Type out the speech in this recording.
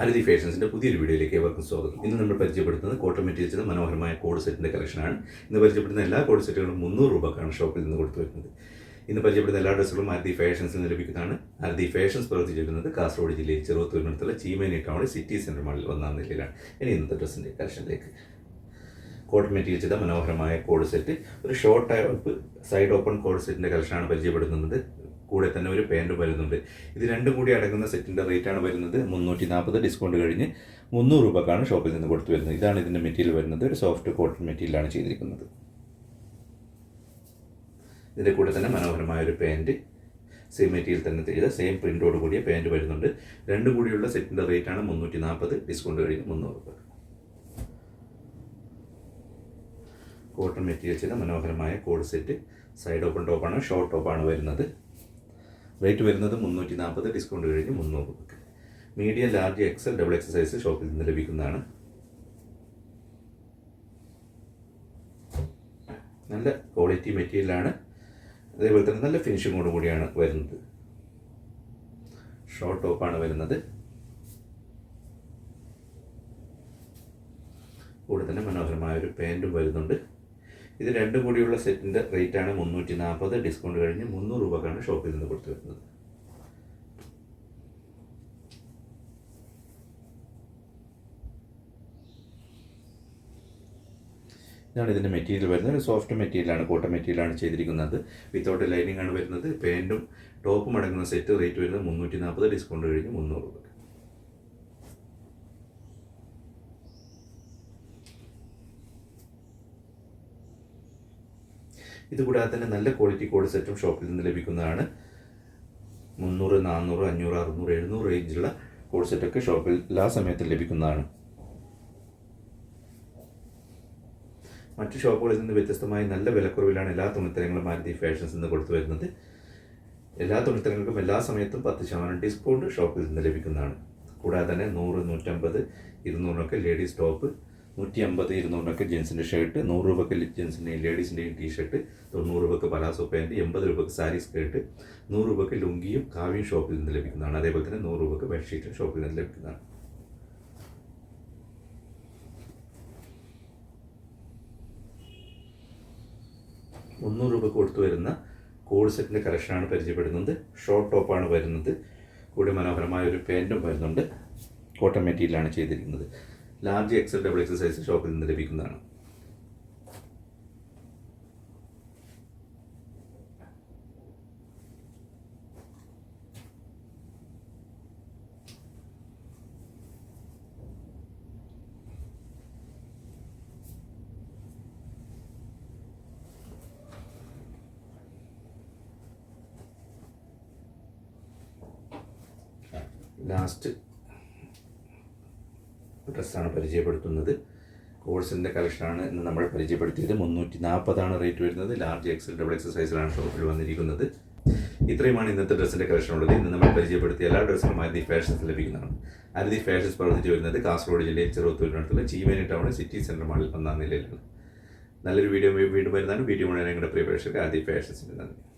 ആരതി ഫാഷൻസിന്റെ പുതിയൊരു വീഡിയോയിലേക്ക് ഏവർക്കും സ്വാഗതം. ഇന്ന് നമ്മൾ പരിചയപ്പെടുത്തുന്നത് കോട്ടൺ മെറ്റീരിയൽസിന്റെ മനോഹരമായ കോഡ് സെറ്റിന്റെ കളക്ഷനാണ്. ഇന്ന് പരിചയപ്പെടുന്ന എല്ലാ കോഡ് സെറ്റുകളും മുന്നൂറ് രൂപക്കാണ് ഷോപ്പിൽ നിന്ന് കൊടുത്തു വരുന്നത് ഇന്ന് പരിചയപ്പെടുന്ന എല്ലാ ഡ്രസ്സുകളും ആരതി ഫാഷൻസിൽ നിന്ന് ലഭിക്കുന്നതാണ്. ആരതി ഫാഷൻസ് പ്രവർത്തിച്ചിരിക്കുന്നത് കാസർഗോഡ് ജില്ലയിൽ ചെറുത്തൂരിനടുത്തുള്ള ചീമേനി ടൗണിൽ സിറ്റി സെന്റർ മാളിൽ ഒന്നാം നിലയിലാണ്. ഇനി ഇന്നത്തെ ഡ്രസ്സിന്റെ കളക്ഷനിലേക്ക്. കോട്ടൺ മെറ്റീരിയൽസിന്റെ മനോഹരമായ കോഡ് സെറ്റ്. ഒരു short type side open coord സെറ്റിന്റെ കളക്ഷനാണ് പരിചയപ്പെടുത്തുന്നത് കൂടെ തന്നെ ഒരു പാന്റ് വരുന്നുണ്ട്. ഇത് രണ്ടും കൂടി അടങ്ങുന്ന സെറ്റിന്റെ റേറ്റാണ് വരുന്നത്. മുന്നൂറ്റി നാൽപ്പത് ഡിസ്കൗണ്ട് കഴിഞ്ഞ് മുന്നൂറ് രൂപക്കാണ് ഷോപ്പിൽ നിന്ന് കൊടുത്തു വരുന്നത്. ഇതാണ് ഇതിന്റെ മെറ്റീരിയൽ വരുന്നത്. ഒരു സോഫ്റ്റ് കോട്ടൺ മെറ്റീരിയലാണ് ചെയ്തിരിക്കുന്നത്. ഇതിന്റെ കൂടെ തന്നെ മനോഹരമായ ഒരു പാന്റ് സെയിം മെറ്റീരിയൽ തന്നെ ചെയ്ത സെയിം പ്രിന്റോട് കൂടിയ പാന്റ് വരുന്നുണ്ട്. രണ്ടും കൂടിയുള്ള സെറ്റിന്റെ റേറ്റാണ് മുന്നൂറ്റി നാൽപ്പത് ഡിസ്കൗണ്ട് കഴിഞ്ഞ് മുന്നൂറ് രൂപ. കോട്ടൺ ചെയ്ത മനോഹരമായ കോഡ് സെറ്റ് സൈഡ് ഓപ്പൺ ടോപ്പാണ് ഷോർട്ട് ടോപ്പാണ് വരുന്നത്. റേറ്റ് വരുന്നത് മുന്നൂറ്റി നാൽപ്പത് ഡിസ്കൗണ്ട് കഴിഞ്ഞ് മുന്നൂറ് രൂപയ്ക്ക് medium large XL double XL size ഷോപ്പിൽ നിന്ന് ലഭിക്കുന്നതാണ്. നല്ല ക്വാളിറ്റി മെറ്റീരിയലാണ് അതേപോലെ തന്നെ നല്ല ഫിനിഷിങ്ങോട് കൂടിയാണ് വരുന്നത്. ഷോർട്ട് ടോപ്പാണ് വരുന്നത്. കൂടെ തന്നെ മനോഹരമായ ഒരു പാന്റും വരുന്നുണ്ട്. ഇത് രണ്ടും കൂടിയുള്ള സെറ്റിന്റെ റേറ്റാണ് മുന്നൂറ്റി നാൽപ്പത് ഡിസ്കൗണ്ട് കഴിഞ്ഞ് മുന്നൂറ് രൂപക്കാണ് ഷോപ്പിൽ നിന്ന് കൊടുത്തു വരുന്നത്. ഇതാണ് ഇതിന്റെ മെറ്റീരിയൽ വരുന്നത്. സോഫ്റ്റ് മെറ്റീരിയലാണ് കോട്ടൺ മെറ്റീരിയലാണ് ചെയ്തിരിക്കുന്നത്. വിത്തൗട്ട് ലൈനിങ് ആണ് വരുന്നത്. പാന്റും ടോപ്പും അടങ്ങുന്ന സെറ്റ് റേറ്റ് വരുന്നത് മുന്നൂറ്റി നാൽപ്പത് ഡിസ്കൗണ്ട് കഴിഞ്ഞ് മുന്നൂറ് രൂപ ഇതുകൂടാതെ തന്നെ നല്ല ക്വാളിറ്റി കോഡ് സെറ്റും ഷോപ്പിൽ നിന്ന് ലഭിക്കുന്നതാണ്. മുന്നൂറ് നാനൂറ് അഞ്ഞൂറ് അറുന്നൂറ് എഴുന്നൂറ് റേഞ്ചിലുള്ള കോഡ് സെറ്റൊക്കെ ഷോപ്പിൽ എല്ലാ സമയത്തും ലഭിക്കുന്നതാണ്. മറ്റു ഷോപ്പുകളിൽ നിന്ന് വ്യത്യസ്തമായി നല്ല വിലക്കുറവിലാണ് എല്ലാ തുണിത്തരങ്ങളും മാരുതി ഫാഷൻസ് നിന്ന് കൊടുത്തു വരുന്നത്. എല്ലാ തുണിത്തരങ്ങൾക്കും എല്ലാ സമയത്തും പത്ത് ശതമാനം ഡിസ്കൗണ്ട് ഷോപ്പിൽ നിന്ന് ലഭിക്കുന്നതാണ്. കൂടാതെ തന്നെ നൂറ് നൂറ്റമ്പത് ഇരുന്നൂറിനൊക്കെ ലേഡീസ് ടോപ്പ് നൂറ്റി അമ്പത് ഇരുന്നൂറിനൊക്കെ ജെൻസിന്റെ ഷർട്ട് നൂറ് രൂപയ്ക്ക് ജെൻസിന്റെയും ലേഡീസിന്റെയും ടീഷർട്ട് തൊണ്ണൂറ് രൂപയ്ക്ക് പലാസോ പാന്റ് എൺപത് രൂപയ്ക്ക് സാരി സ്കേർട്ട് നൂറ് രൂപയ്ക്ക് ലുങ്കിയും കാവ്യം ഷോപ്പിൽ നിന്ന് ലഭിക്കുന്നതാണ്. അതേപോലെ തന്നെ നൂറ് രൂപയ്ക്ക് ബെഡ്ഷീറ്റും ഷോപ്പിൽ നിന്ന് ലഭിക്കുന്നതാണ്. മുന്നൂറ് രൂപ കൊടുത്തു വരുന്ന കോഡ് സെറ്റിന്റെ കളക്ഷനാണ് പരിചയപ്പെടുന്നത്. ഷോർട്ട് ടോപ്പാണ് വരുന്നത്. കൂടി മനോഹരമായ ഒരു പാന്റും വരുന്നുണ്ട്. കോട്ടൺ മെറ്റീരിയലാണ് ചെയ്തിരിക്കുന്നത്. Large XL double XL size ഷോപ്പിൽ നിന്ന് ലഭിക്കുന്നതാണ്. ലാസ്റ്റ് ഡ്രസ്സാണ് പരിചയപ്പെടുത്തുന്നത്. കോഴ്സിന്റെ കളക്ഷനാണ് ഇന്ന് നമ്മൾ പരിചയപ്പെടുത്തിയത്. മുന്നൂറ്റി നാൽപ്പതാണ് റേറ്റ് വരുന്നത്. ലാർജ് എക്സൽ ഡബിൾ എക്സൽ സൈസിലാണ് ഷോപ്പിൽ വന്നിരിക്കുന്നത്. ഇത്രയുമാണ് ഇന്നത്തെ ഡ്രസ്സിന്റെ കളക്ഷൻ ഉള്ളത് ഇന്ന് നമ്മൾ പരിചയപ്പെടുത്തിയ എല്ലാ ഡ്രസ്സുകളും അരതി ഫാഷൻസ് ലഭിക്കുന്നതാണ്. അരതി ഫാഷൻസ് പ്രവർത്തിച്ച് വരുന്നത് കാസർഗോഡ് ജില്ലയിൽ ചെറുത്തൂരിനടുത്തുള്ള ചീമേനി ടൗൺ സിറ്റി സെന്റർ മാളിൽ ഒന്നാം നിലയിലാണ്. നല്ലൊരു വീഡിയോ വീണ്ടും വരുന്നതാണ്. വീഡിയോ മുഴുവൻ ഞങ്ങളുടെ പ്രിയ പ്രേക്ഷകർ അരതി ഫാഷൻസിന്റെ നന്ദി.